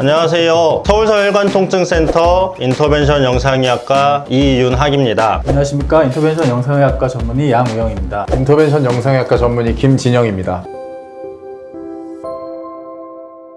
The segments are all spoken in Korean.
안녕하세요. 서울서혈관통증센터 인터벤션 영상의학과 이윤학입니다. 안녕하십니까 인터벤션 영상의학과 전문의 양우영입니다. 인터벤션 영상의학과 전문의 김진영입니다.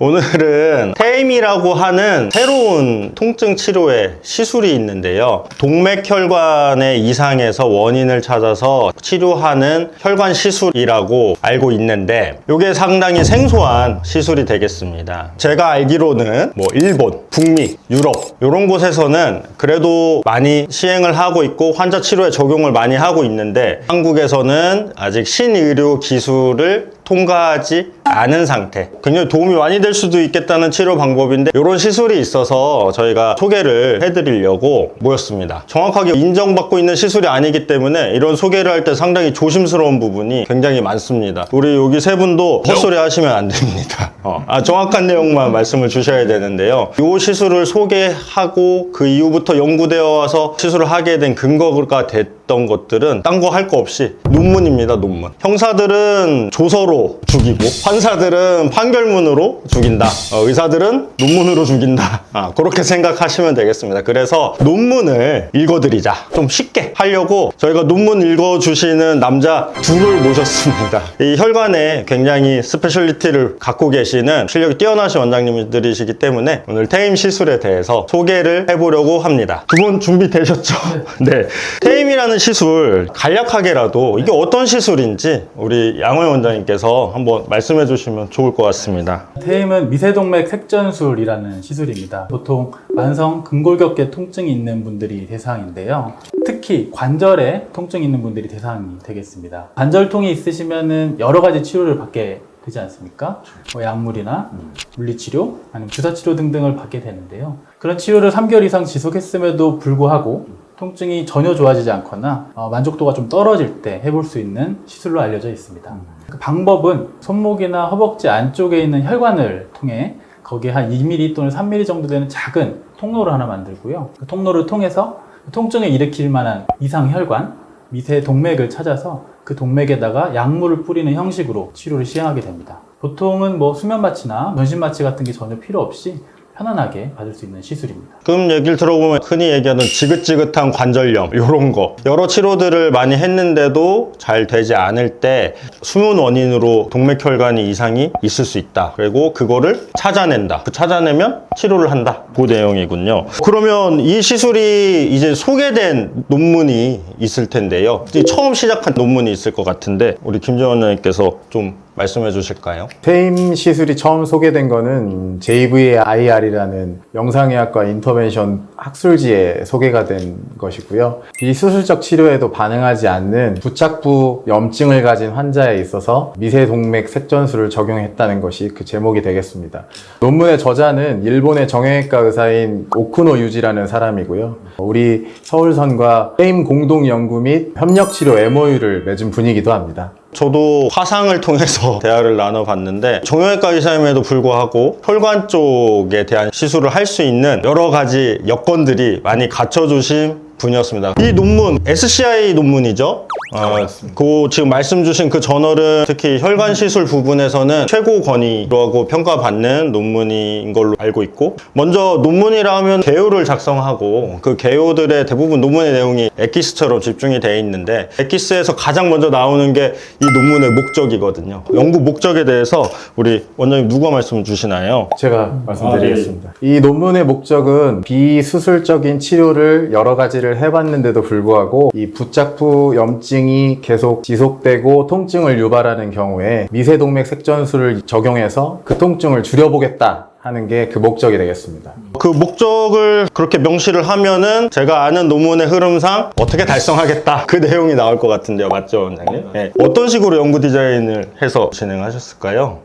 오늘은 테임이라고 하는 새로운 통증 치료의 시술이 있는데요. 동맥혈관의 이상에서 원인을 찾아서 치료하는 혈관 시술이라고 알고 있는데 이게 상당히 생소한 시술이 되겠습니다. 제가 알기로는 뭐 일본, 북미, 유럽 이런 곳에서는 그래도 많이 시행을 하고 있고 환자 치료에 적용을 많이 하고 있는데 한국에서는 아직 신의료 기술을 통과하지 않은 상태. 굉장히 도움이 많이 될 수도 있겠다는 치료 방법인데 이런 시술이 있어서 저희가 소개를 해드리려고 모였습니다. 정확하게 인정받고 있는 시술이 아니기 때문에 이런 소개를 할 때 상당히 조심스러운 부분이 굉장히 많습니다. 우리 여기 세 분도 헛소리 하시면 안 됩니다. 어, 아, 정확한 내용만 말씀을 주셔야 되는데요. 이 시술을 소개하고 그 이후부터 연구되어 와서 시술을 하게 된 근거가 됐 던 것들은 딴 거 할 거 없이 논문입니다, 논문. 형사들은 조서로 죽이고 판사들은 판결문으로 죽인다. 어, 의사들은 논문으로 죽인다. 아, 그렇게 생각하시면 되겠습니다. 그래서 논문을 읽어드리자. 좀 쉽게 하려고 저희가 논문 읽어주시는 남자 둘을 모셨습니다. 이 혈관에 굉장히 스페셜리티를 갖고 계시는 실력이 뛰어나신 원장님들이시기 때문에 오늘 테임 시술에 대해서 소개를 해보려고 합니다. 두 분 준비되셨죠? 네. 테임이라는 시술 간략하게라도 이게 어떤 시술인지 우리 양호영 원장님께서 한번 말씀해 주시면 좋을 것 같습니다. 테임은 미세동맥 색전술이라는 시술입니다. 보통 만성 근골격계 통증이 있는 분들이 대상인데요. 특히 관절에 통증이 있는 분들이 대상이 되겠습니다. 관절통이 있으시면은 여러 가지 치료를 받게 되지 않습니까? 뭐 약물이나 물리치료, 아니면 주사치료 등등을 받게 되는데요. 그런 치료를 3개월 이상 지속했음에도 불구하고 통증이 전혀 좋아지지 않거나 어, 만족도가 좀 떨어질 때 해볼 수 있는 시술로 알려져 있습니다. 그 방법은 손목이나 허벅지 안쪽에 있는 혈관을 통해 거기에 한 2mm 또는 3mm 정도 되는 작은 통로를 하나 만들고요. 그 통로를 통해서 통증을 일으킬 만한 이상 혈관, 미세 동맥을 찾아서 그 동맥에다가 약물을 뿌리는 형식으로 치료를 시행하게 됩니다. 보통은 뭐 수면 마취나 전신 마취 같은 게 전혀 필요 없이 편안하게 받을 수 있는 시술입니다. 금 얘기를 들어보면 흔히 얘기하는 지긋지긋한 관절염 이런 거. 여러 치료들을 많이 했는데도 잘 되지 않을 때 숨은 원인으로 동맥혈관이 이상이 있을 수 있다. 그리고 그거를 찾아낸다. 그 찾아내면 치료를 한다. 그 내용이군요. 그러면 이 시술이 이제 소개된 논문이 있을 텐데요. 처음 시작한 논문이 있을 것 같은데 우리 김재원 원장님께서 좀 말씀해 주실까요? 테임 시술이 처음 소개된 거는 JVIR이라는 영상의학과 인터벤션 학술지에 소개가 된 것이고요. 비수술적 치료에도 반응하지 않는 부착부 염증을 가진 환자에 있어서 미세동맥 색전술을 적용했다는 것이 그 제목이 되겠습니다. 논문의 저자는 일본의 정형외과 의사인 오쿠노 유지라는 사람이고요. 우리 서울선과 테임 공동 연구 및 협력 치료 MOU를 맺은 분이기도 합니다. 저도 화상을 통해서 대화를 나눠봤는데 정형외과 의사임에도 불구하고 혈관 쪽에 대한 시술을 할 수 있는 여러 가지 여건들이 많이 갖춰주신 분이었습니다. 이 논문 SCI 논문이죠. 어, 그 지금 말씀 주신 그 저널은 특히 혈관 시술 부분에서는 최고 권위라고 평가받는 논문인 걸로 알고 있고 먼저 논문이라 하면 개요를 작성하고 그 개요들의 대부분 논문의 내용이 엑기스처럼 집중이 되어 있는데 엑기스에서 가장 먼저 나오는 게 이 논문의 목적이거든요. 연구 목적에 대해서 우리 원장님 누가 말씀 주시나요? 제가 말씀드리겠습니다. 이 논문의 목적은 비수술적인 치료를 여러 가지를 해봤는데도 불구하고 이 부착부 염증 이 계속 지속되고 통증을 유발하는 경우에 미세동맥 색전술을 적용해서 그 통증을 줄여보겠다 하는 게 그 목적이 되겠습니다. 그 목적을 그렇게 명시를 하면은 제가 아는 논문의 흐름상 어떻게 달성하겠다 그 내용이 나올 것 같은데요 맞죠 원장님? 네. 어떤 식으로 연구 디자인을 해서 진행하셨을까요?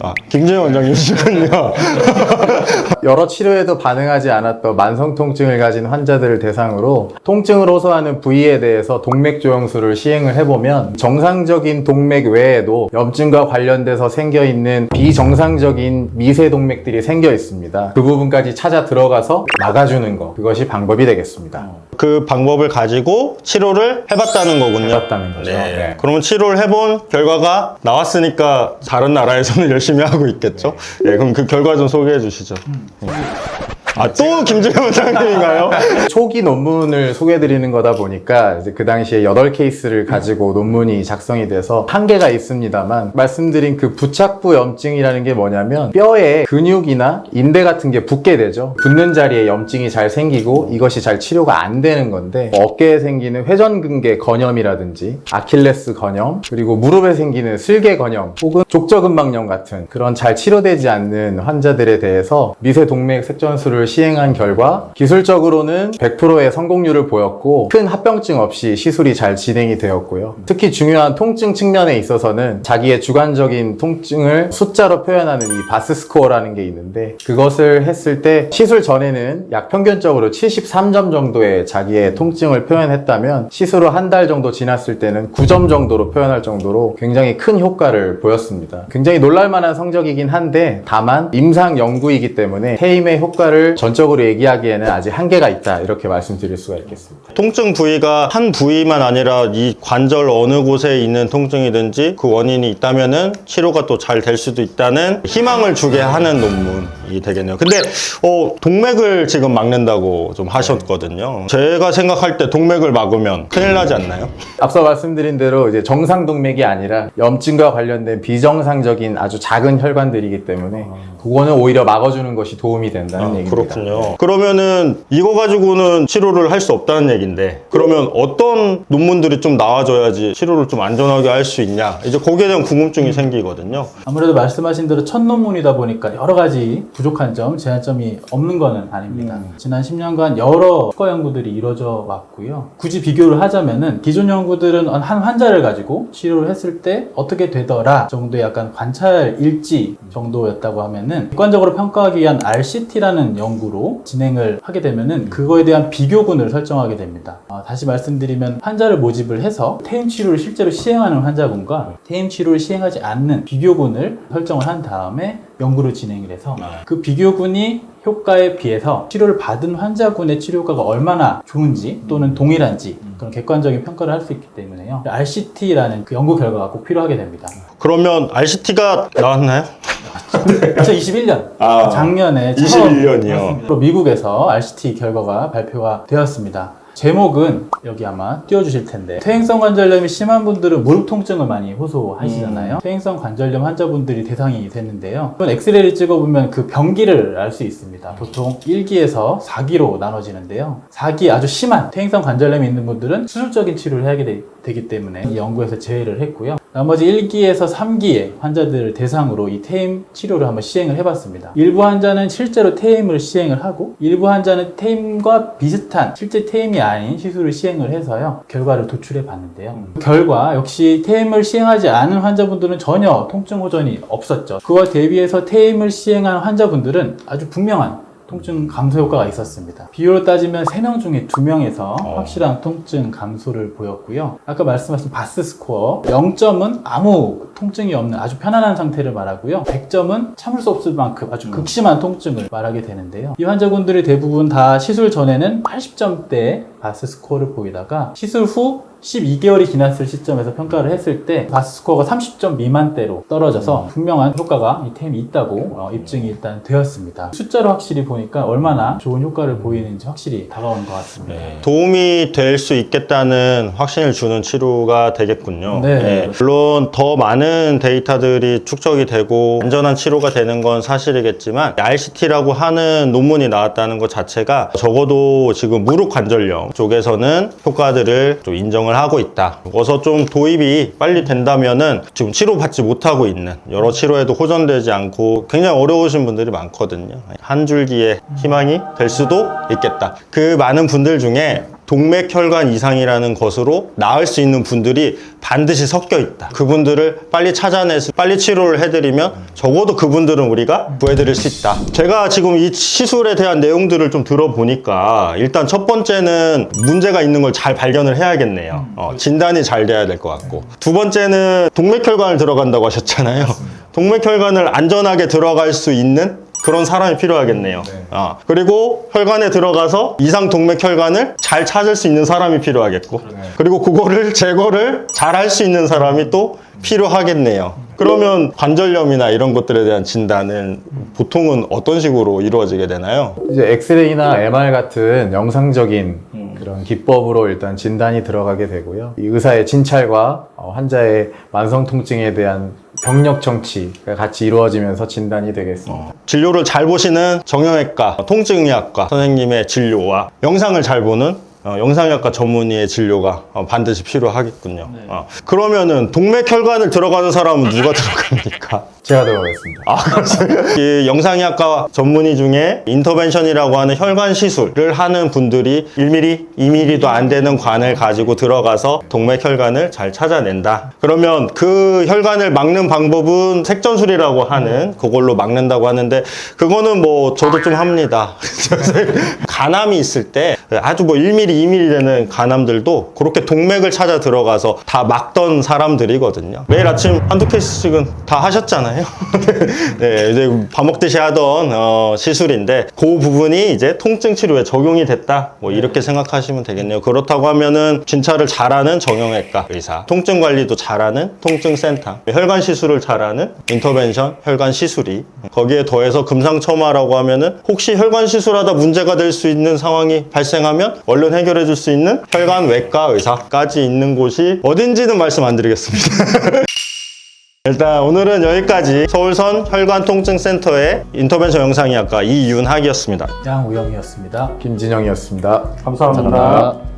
아 김재현 원장님이시군요 여러 치료에도 반응하지 않았던 만성 통증을 가진 환자들을 대상으로 통증을 호소하는 부위에 대해서 동맥 조영술을 시행을 해보면 정상적인 동맥 외에도 염증과 관련돼서 생겨 있는 비정상적인 미세 동맥들이 생겨 있습니다. 그 부분까지 찾아 들어가서 막아주는 거 그것이 방법이 되겠습니다. 그 방법을 가지고 치료를 해봤다는 거군요 해봤다는 거죠. 네. 네. 그러면 치료를 해본 결과가 나왔으니까 다른 나라에서는 열심히 열심히 하고 있겠죠. 예, 그럼 그 결과 좀 소개해 주시죠. 아, 또 김재현 원장님인가요? 초기 논문을 소개해드리는 거다 보니까 이제 그 당시에 8케이스를 가지고 논문이 작성이 돼서 한계가 있습니다만 말씀드린 그 부착부 염증이라는 게 뭐냐면 뼈에 근육이나 인대 같은 게 붙게 되죠. 붙는 자리에 염증이 잘 생기고 이것이 잘 치료가 안 되는 건데 어깨에 생기는 회전근개 건염이라든지 아킬레스 건염 그리고 무릎에 생기는 슬개 건염 혹은 족저근막염 같은 그런 잘 치료되지 않는 환자들에 대해서 미세 동맥 색전술을 시행한 결과 기술적으로는 100%의 성공률을 보였고 큰 합병증 없이 시술이 잘 진행이 되었고요. 특히 중요한 통증 측면에 있어서는 자기의 주관적인 통증을 숫자로 표현하는 이 바스 스코어라는 게 있는데 그것을 했을 때 시술 전에는 약 평균적으로 73점 정도의 자기의 통증을 표현했다면 시술 후 한 달 정도 지났을 때는 9점 정도로 표현할 정도로 굉장히 큰 효과를 보였습니다. 굉장히 놀랄만한 성적이긴 한데 다만 임상 연구이기 때문에 테임의 효과를 전적으로 얘기하기에는 아직 한계가 있다 이렇게 말씀드릴 수가 있겠습니다. 통증 부위가 한 부위만 아니라 이 관절 어느 곳에 있는 통증이든지 그 원인이 있다면은 치료가 또 잘 될 수도 있다는 희망을 주게 하는 논문이 되겠네요. 근데 어, 동맥을 지금 막는다고 좀 하셨거든요. 제가 생각할 때 동맥을 막으면 큰일 나지 않나요? 앞서 말씀드린 대로 이제 정상 동맥이 아니라 염증과 관련된 비정상적인 아주 작은 혈관들이기 때문에 그거는 오히려 막아주는 것이 도움이 된다는 얘기 그렇군요. 그러면은 이거 가지고는 치료를 할 수 없다는 얘기인데 그러면 어떤 논문들이 좀 나와줘야지 치료를 좀 안전하게 할 수 있냐 이제 거기에 대한 궁금증이 생기거든요. 아무래도 말씀하신 대로 첫 논문이다 보니까 여러 가지 부족한 점, 제한점이 없는 거는 아닙니다. 지난 10년간 여러 추가 연구들이 이루어져 왔고요. 굳이 비교를 하자면은 기존 연구들은 한 환자를 가지고 치료를 했을 때 어떻게 되더라 정도의 약간 관찰 일지 정도였다고 하면은 객관적으로 평가하기 위한 RCT라는 연구로 진행을 하게 되면은 그거에 대한 비교군을 설정하게 됩니다. 아, 다시 말씀드리면 환자를 모집을 해서 퇴임 치료를 실제로 시행하는 환자분과 퇴임 치료를 시행하지 않는 비교군을 설정을 한 다음에 연구를 진행을 해서 그 비교군이 효과에 비해서 치료를 받은 환자군의 치료 효과가 얼마나 좋은지 또는 동일한지 그런 객관적인 평가를 할 수 있기 때문에요. RCT라는 그 연구 결과가 꼭 필요하게 됩니다. 그러면 RCT가 나왔나요? 2021년 아, 작년에 21년 이요. 처음 미국에서 RCT 결과가 발표가 되었습니다. 제목은 여기 아마 띄워주실 텐데 퇴행성 관절염이 심한 분들은 무릎 통증을 많이 호소하시잖아요. 퇴행성 관절염 환자분들이 대상이 됐는데요. 이건 엑스레이를 찍어보면 그 병기를 알 수 있습니다. 보통 1기에서 4기로 나눠지는데요. 4기 아주 심한 퇴행성 관절염이 있는 분들은 수술적인 치료를 해야 되, 되기 때문에 이 연구에서 제외를 했고요. 나머지 1기에서 3기의 환자들을 대상으로 이 퇴임 치료를 한번 시행을 해봤습니다. 일부 환자는 실제로 퇴임을 시행을 하고 일부 환자는 퇴임과 비슷한 실제 퇴임이 아닌 시술을 시행을 해서요 결과를 도출해 봤는데요. 결과 역시 퇴임을 시행하지 않은 환자분들은 전혀 통증 호전이 없었죠. 그와 대비해서 퇴임을 시행한 환자분들은 아주 분명한 통증 감소 효과가 있었습니다. 비율로 따지면 3명 중에 2명에서 확실한 통증 감소를 보였고요. 아까 말씀하신 바스 스코어 0점은 아무 통증이 없는 아주 편안한 상태를 말하고요. 100점은 참을 수 없을 만큼 아주 극심한 통증을 말하게 되는데요. 이 환자분들이 대부분 다 시술 전에는 80점대 바스 스코어를 보이다가 시술 후 12개월이 지났을 시점에서 평가를 했을 때 바스 스코어가 30점 미만대로 떨어져서 분명한 효과가 이 템이 있다고 어, 입증이 일단 되었습니다. 숫자로 확실히 보니까 얼마나 좋은 효과를 보이는지 확실히 다가오는 것 같습니다. 도움이 될 수 있겠다는 확신을 주는 치료가 되겠군요. 네. 예, 물론 더 많은 데이터들이 축적이 되고 안전한 치료가 되는 건 사실이겠지만 RCT라고 하는 논문이 나왔다는 것 자체가 적어도 지금 무릎 관절염 쪽에서는 효과들을 좀 인정을 하고 있다. 어서 좀 도입이 빨리 된다면은 지금 치료받지 못하고 있는 여러 치료에도 호전되지 않고 굉장히 어려우신 분들이 많거든요. 한 줄기의 희망이 될 수도 있겠다. 그 많은 분들 중에 동맥혈관 이상이라는 것으로 나을 수 있는 분들이 반드시 섞여 있다. 그분들을 빨리 찾아내서 빨리 치료를 해드리면 적어도 그분들은 우리가 구해드릴 수 있다. 제가 지금 이 시술에 대한 내용들을 좀 들어보니까 일단 첫 번째는 문제가 있는 걸 잘 발견을 해야겠네요. 어, 진단이 잘 돼야 될 것 같고. 두 번째는 동맥혈관을 들어간다고 하셨잖아요. 동맥혈관을 안전하게 들어갈 수 있는 그런 사람이 필요하겠네요. 네. 아, 그리고 혈관에 들어가서 이상 동맥 혈관을 잘 찾을 수 있는 사람이 필요하겠고, 그리고 그거를 제거를 잘 할 수 있는 사람이 또 필요하겠네요. 그러면 관절염이나 이런 것들에 대한 진단은 보통은 어떤 식으로 이루어지게 되나요? 이제 엑스레이나 MR 같은 영상적인 그런 기법으로 일단 진단이 들어가게 되고요. 이 의사의 진찰과 어, 환자의 만성 통증에 대한 병력 정치가 같이 이루어지면서 진단이 되겠습니다. 진료를 잘 보시는 정형외과, 통증의학과 선생님의 진료와 영상을 잘 보는 어, 영상의학과 전문의의 진료가 어, 반드시 필요하겠군요. 어, 그러면은 동맥 혈관을 들어가는 사람은 누가 들어갑니까? 제가 들어가겠습니다. 아, 이 영상의학과 전문의 중에 인터벤션이라고 하는 혈관 시술을 하는 분들이 1mm, 2mm도 안 되는 관을 가지고 들어가서 동맥 혈관을 잘 찾아낸다. 그러면 그 혈관을 막는 방법은 색전술이라고 하는 그걸로 막는다고 하는데 그거는 뭐 저도 좀 합니다. 간암이 있을 때 아주 뭐 1mm, 2mm 되는 간암들도 그렇게 동맥을 찾아 들어가서 다 막던 사람들이거든요. 매일 아침 한두 케이스씩은 다 하셨잖아요. 네, 이제 밥 먹듯이 하던 어, 시술인데 그 부분이 이제 통증 치료에 적용이 됐다. 뭐 이렇게 생각하시면 되겠네요. 그렇다고 하면은 진찰을 잘하는 정형외과 의사, 통증 관리도 잘하는 통증센터, 혈관 시술을 잘하는 인터벤션 혈관 시술이 거기에 더해서 금상첨화라고 하면은 혹시 혈관 시술하다 문제가 될수 있는 상황이 발생하면 얼른 해결해 줄 수 있는 혈관 외과 의사까지 있는 곳이 어딘지는 말씀 안 드리겠습니다. 일단 오늘은 여기까지 서울선 혈관통증센터의 인터벤션 영상의학과 이윤학이었습니다. 양우영이었습니다. 김진영이었습니다. 감사합니다. 감사합니다.